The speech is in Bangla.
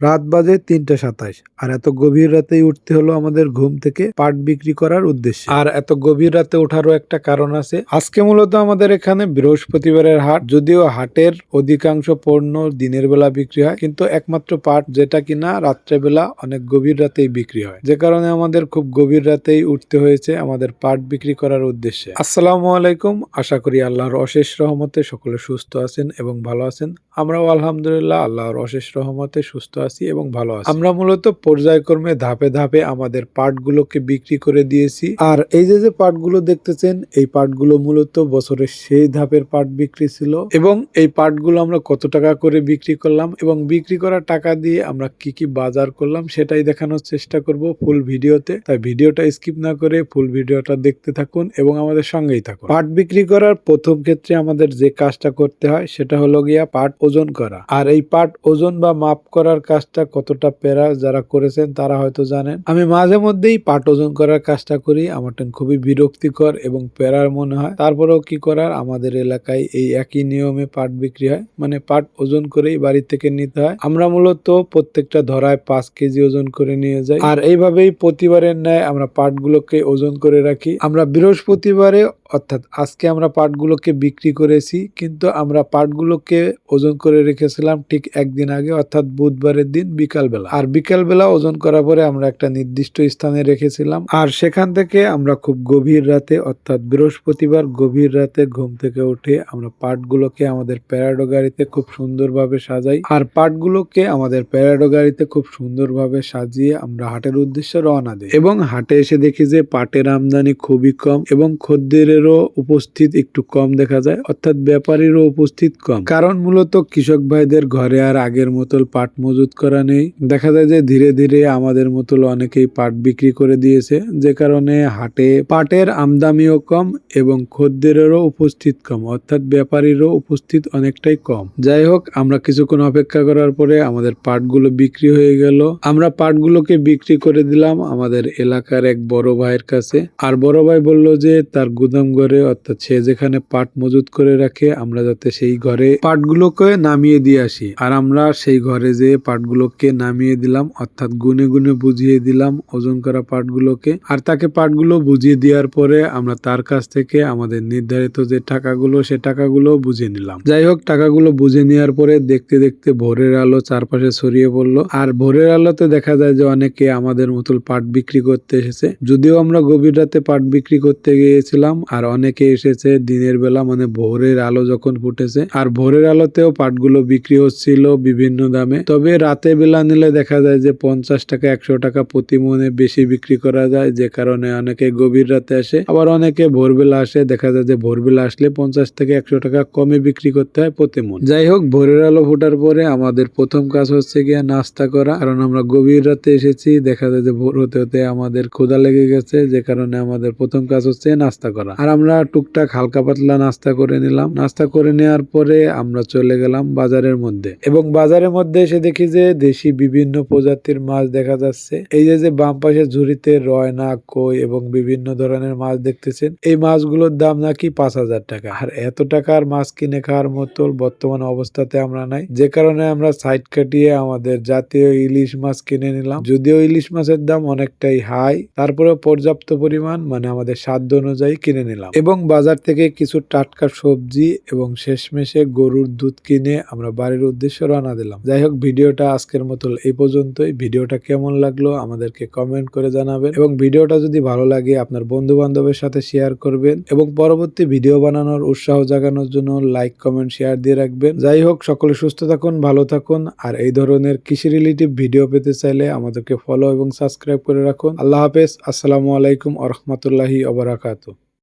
রাত বাজে তিনটা সাতাশ। আর এত গভীর রাতেই উঠতে হলো আমাদের ঘুম থেকে পাট বিক্রি করার উদ্দেশ্যে। আর এত গভীর রাতে ওঠারও একটা কারণ আছে। আজকে মূলত আমাদের এখানে বৃহস্পতিবারের হাট, যদিও হাটের অধিকাংশ পণ্য দিনের বেলা বিক্রি হয়, কিন্তু একমাত্র পাট যেটা কিনা রাত্রেবেলা অনেক গভীর রাতেই বিক্রি হয়। যে কারণে আমাদের খুব গভীর রাতেই উঠতে হয়েছে আমাদের পাট বিক্রি করার উদ্দেশ্যে। আসসালামু আলাইকুম, আশা করি আল্লাহর অশেষ রহমতে সকলে সুস্থ আছেন এবং ভালো আছেন। আমরাও আলহামদুলিল্লাহ আল্লাহর অশেষ রহমতে সুস্থ আছি এবং ভালো আছি। আমরা মূলত পর্যায়ক্রমে ধাপে ধাপে আমাদের পাটগুলোকে বিক্রি করে দিয়েছি। আর এই যে যে পাটগুলো দেখতেছেন, এই পাটগুলো মূলত বছরের সেই ধাপের পাট বিক্রি ছিল। এবং এই পাটগুলো আমরা কত টাকা করে বিক্রি করলাম এবং বিক্রি করা টাকা দিয়ে আমরা কি কি বাজার করলাম সেটাই দেখানোর চেষ্টা করব ফুল ভিডিওতে। তাই ভিডিওটা স্কিপ না করে ফুল ভিডিওটা দেখতে থাকুন এবং আমাদের সঙ্গেই থাকুন। পাট বিক্রি করার প্রথম ক্ষেত্রে আমাদের যে কাজটা করতে হয় সেটা হলো গিয়া পাট ওজন করা। আর এই পাট ওজন বা মাপ করার কাজটা কতটা পেরা যারা করেছেন তারা হয়তো জানেন। আমি মাঝে মধ্যেই পাট ওজন করার কাজটা করি আমার টেন খুবই বিরক্তিকর এবং পেরার মনে হয়। তারপরেও কি করার? আমাদের এলাকায় এই একই নিয়মে পাট বিক্রি হয় মানে পাট ওজন করেই বাড়ি থেকে নিতে হয়। আমরা মূলত প্রত্যেকটা ধরায় পাঁচ কেজি ওজন করে নিয়ে যাই। আর এইভাবেই প্রতিবারের ন্যায় আমরা পাটগুলোকে ওজন করে রাখি। আমরা বৃহস্পতিবারে, অর্থাৎ আজকে আমরা পাটগুলোকে বিক্রি করেছি, কিন্তু আমরা পাটগুলোকে ওজন করে রেখেছিলাম ঠিক একদিন আগে, অর্থাৎ বুধবারের দিন বিকালবেলা। আর বিকালবেলা ওজন করার পরে আমরা একটা নির্দিষ্ট স্থানে রেখেছিলাম। আর সেখান থেকে আমরা খুব গভীর রাতে, অর্থাৎ বৃহস্পতিবার গভীর রাতে ঘুম থেকে উঠে আমরা পাটগুলোকে আমাদের প্যারাডো গাড়িতে খুব সুন্দরভাবে সাজাই। আর পাটগুলোকে আমাদের প্যারাডো গাড়িতে খুব সুন্দরভাবে সাজিয়ে আমরা হাটের উদ্দেশ্যে রওনা দিই। এবং হাটে এসে দেখি যে পাটের আমদানি খুবই কম এবং খদ্দেরেরও উপস্থিত একটু কম দেখা যায়, অর্থাৎ ব্যাপারীরও উপস্থিত কম। কারণ মূলত কৃষক ভাইদের ঘরে আর আগের মতল পাট মজুত করা নেই। দেখা যায় যে ধীরে ধীরে আমাদের মতল অনেকেই পাট বিক্রি করে দিয়েছে, যে কারণে হাটে পাটের আমদানিও কম এবং খদ্দেরেরও উপস্থিত কম, অর্থাৎ ব্যাপারীরও উপস্থিত অনেকটাই কম। যাই হোক, আমরা কিছুক্ষণ অপেক্ষা করার পরে আমাদের পাটগুলো বিক্রি হয়ে গেল। আমরা পাটগুলোকে বিক্রি করে দিলাম আমাদের এলাকার এক বড় ভাইয়ের কাছে। আর বড় ভাই বলল যে তার গুদাম ঘরে, অর্থাৎ সে যেখানে পাট মজুত করে রাখে, আমরা যাতে সেই ঘরে পাটগুলোকে নামিয়ে দিয়ে আসি। আর আমরা সেই ঘরে যে পাটগুলোকে নামিয়ে দিলাম, অর্থাৎ গুনে গুনে বুঝিয়ে দিলাম ওজন করা পাটগুলোকে আর তাকে পাটগুলো বুঝিয়ে দেওয়ার পরে আমরা তার কাছ থেকে আমাদের নির্ধারিত যে টাকাগুলো, সে টাকাগুলো বুঝে নিলাম। যাই হোক, টাকাগুলো বুঝে নেওয়ার পরে দেখতে দেখতে ভোরের আলো চারপাশে ছড়িয়ে পড়ল। আর ভোরের আলোতে দেখা যায় যে অনেকে আমাদের মতো পাট বিক্রি করতে এসেছে। যদিও আমরা গভীর রাতে পাট বিক্রি করতে গিয়েছিলাম, আর অনেকে এসেছে দিনের বেলা মানে ভোরের আলো যখন ফুটেছে। আর ভোরের আলোতেও পাটগুলো বিক্রি হচ্ছিল বিভিন্ন দামে। তবে রাতে বেলা নিলে দেখা যায় যে পঞ্চাশ টাকা, একশো টাকা প্রতি মনে বেশি বিক্রি করা যায়, যে কারণে অনেকে গভীর রাতে আসে। আবার অনেকে ভোরবেলা আসে, দেখা যায় যে ভোরবেলা আসলে পঞ্চাশ থেকে একশো টাকা কমে বিক্রি করতে হয় প্রতি মন। যাই হোক, ভোরের আলো ফোটার পরে আমাদের প্রথম কাজ হচ্ছে গিয়ে নাস্তা করা। কারণ আমরা গভীর রাতে এসেছি, দেখা যায় যে ভোর হতে হতে আমাদের ক্ষুধা লেগে গেছে, যে কারণে আমাদের প্রথম কাজ হচ্ছে নাস্তা করা। আর আমরা টুকটাক হালকা পাতলা নাস্তা করে নিলাম। নাস্তা করে নেওয়ার পরে আমরা চলে গেলাম বাজারের মধ্যে। এবং বাজারের মধ্যে এসে দেখি যে দেশি বিভিন্ন প্রজাতির মাছ দেখা যাচ্ছে, এই যে যে বাম পাশে ঝুড়িতে রয়না, কই এবং বিভিন্ন ধরনের মাছ দেখতেছেন, এই মাছগুলোর দাম নাকি পাঁচ হাজার টাকা। আর এত টাকার মাছ কিনে খাওয়ার মতো বর্তমান অবস্থাতে আমরা নাই। যে কারণে আমরা সাইড কাটিয়ে আমাদের জাতীয় ইলিশ মাছ কিনে নিলাম। যদিও ইলিশ মাছের দাম অনেকটাই হাই তারপরে পর্যাপ্ত পরিমাণ মানে আমাদের সাধ্য অনুযায়ী কিনে নিলাম। এবং বাজার থেকে কিছু টাটকা সবজি এবং শেষমেশে গরুর দুধ কিনে আমরা বাড়ির উদ্দেশ্যে রওনা দিলাম। যাই হোক, ভিডিওটা আজকের মতো এই পর্যন্তই। ভিডিওটা কেমন লাগল আমাদেরকে কমেন্ট করে জানাবেন। এবং ভিডিওটা যদি ভালো লাগে, আপনার বন্ধু বান্ধবের সাথে শেয়ার করবেন। এবং পরবর্তী ভিডিও বানানোর উৎসাহ জাগানোর জন্য লাইক কমেন্ট শেয়ার দিয়ে রাখবেন। যাই হোক, সকলে সুস্থ থাকুন, ভালো থাকুন। আর এই ধরনের কৃষি রিলেটিভ ভিডিও পেতে চাইলে আমাদেরকে ফলো এবং সাবস্ক্রাইব করে রাখুন। আল্লাহ হাফেজ। আসসালামু আলাইকুম আ রহমতুল্লাহি